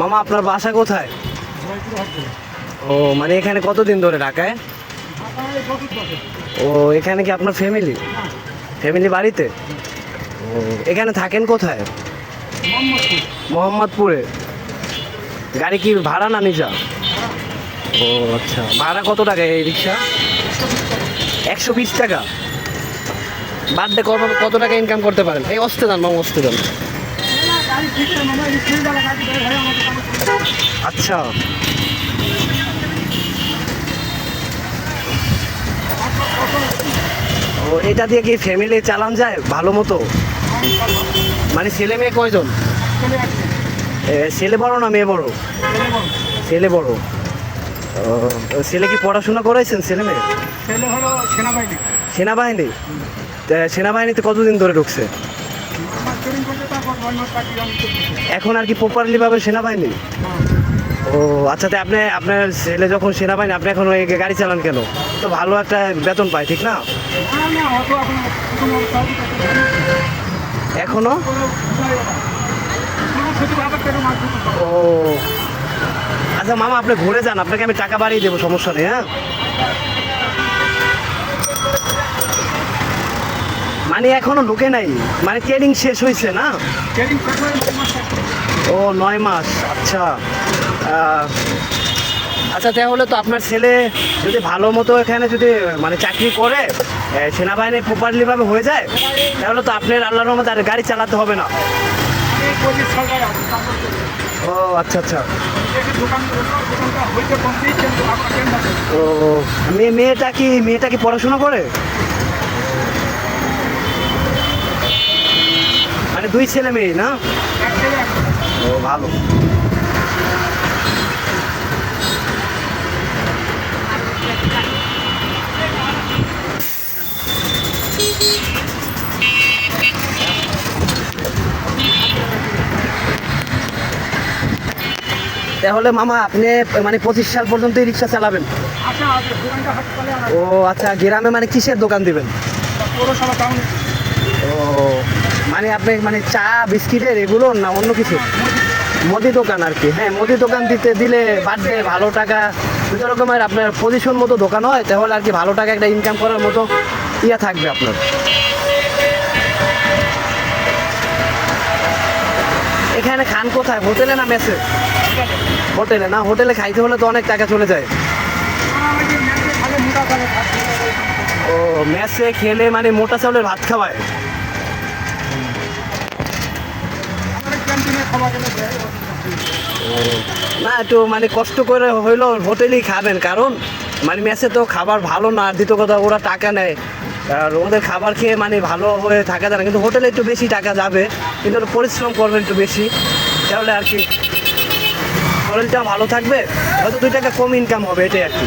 মামা, আপনার বাসা কোথায়? ও মানে এখানে কতদিন ধরে ঢাকায়? ও, এখানে কি আপনার ফ্যামিলি ফ্যামিলি বাড়িতে? ও, এখানে থাকেন কোথায়? মোহাম্মদপুরে। গাড়ি কি ভাড়া না নিজা? ও আচ্ছা। ভাড়া কত টাকা এই রিক্সা? একশো বিশ টাকা। বার্থডে কত কত টাকা ইনকাম করতে পারেন? এই অস্তে দান মামা, অস্তে দান আচ্ছা। ও, এটা দিয়ে কি ফ্যামিলি চালান যায়? ভালো মতো? মানে ছেলে মেয়ে কয়জন? ছেলে বড় না মেয়ে বড়? ছেলে বড়। ছেলে কি পড়াশোনা করাইছেন ছেলে মেয়ে? সেনাবাহিনী। সেনাবাহিনী? সেনাবাহিনীতে কতদিন ধরে ঢুকছে? এখন আর কি প্রপারলি ভাবে সেনাবাহিনী? ও আচ্ছা তো আপনি, আপনার ছেলে যখন সেনাবাহিনী, আপনি এখন ওই গাড়ি চালান কেন? তো ভালো একটা বেতন পায়, ঠিক না? এখন। ও। আচ্ছা মামা, আপনি ঘুরে যান, আপনাকে আমি টাকা বাড়িয়ে দেবো, সমস্যা নেই হ্যাঁ? মানে এখনও ঢুকে নাই। মানে ট্রেনিং শেষ হয়েছে না? ও নয় মাস আচ্ছা। আচ্ছা তাহলে তো আপনার ছেলে যদি ভালো মতো এখানে যদি মানে চাকরি করে সেনাবাহিনী প্রপারলি ভাবে হয়ে যায় তাহলে তো আপনার আল্লাহর রহমত আর গাড়ি চালাতে হবে না। ও আচ্ছা আচ্ছা। ও মেয়ে মেয়েটা কি মেয়েটা কি পড়াশোনা করে? দুই ছেলে মেয়ে না। ও ভালো। তাহলে মামা আপনি মানে পঁচিশ সাল পর্যন্ত রিক্সা চালাবেন? আচ্ছা আচ্ছা ও আচ্ছা গ্রামে মানে কিসের দোকান দিবেন? পৌরসভা টাউনে। ও মানে আপনি মানে চা, বিস্কিটের এগুলো না অন্য কিছু? মুদি দোকান আর কি হ্যাঁ মুদি দোকান দিতে দিলে বাড়বে ভালো টাকা। দুটো রকমের আপনার পজিশন মতো দোকান হয়, তাহলে আর কি ভালো টাকা একটা ইনকাম করার মতো ইয়া থাকবে আপনার। এখানে খান কোথায়? হোটেলে না মেসে? হোটেলে না, হোটেলে খাইতে হলে তো অনেক টাকা চলে যায়। ও, মেসে খেলে মানে মোটা চাউলের ভাত খাওয়ায়। না, একটু মানে কষ্ট করে হইল হোটেলেই খাবেন, কারণ মানে মেসে তো খাবার ভালো না দ্বিতীয় কথা, ওরা টাকা নেয়। আর ওদের খাবার খেয়ে মানে ভালো হয়ে থাকা যায় না, কিন্তু হোটেলে একটু বেশি টাকা যাবে, কিন্তু পরিশ্রম করবেন একটু বেশি। তাহলে আর কি শরীরটা ভালো থাকবে, হয়তো দুই টাকা কম ইনকাম হবে, এটাই আর কি।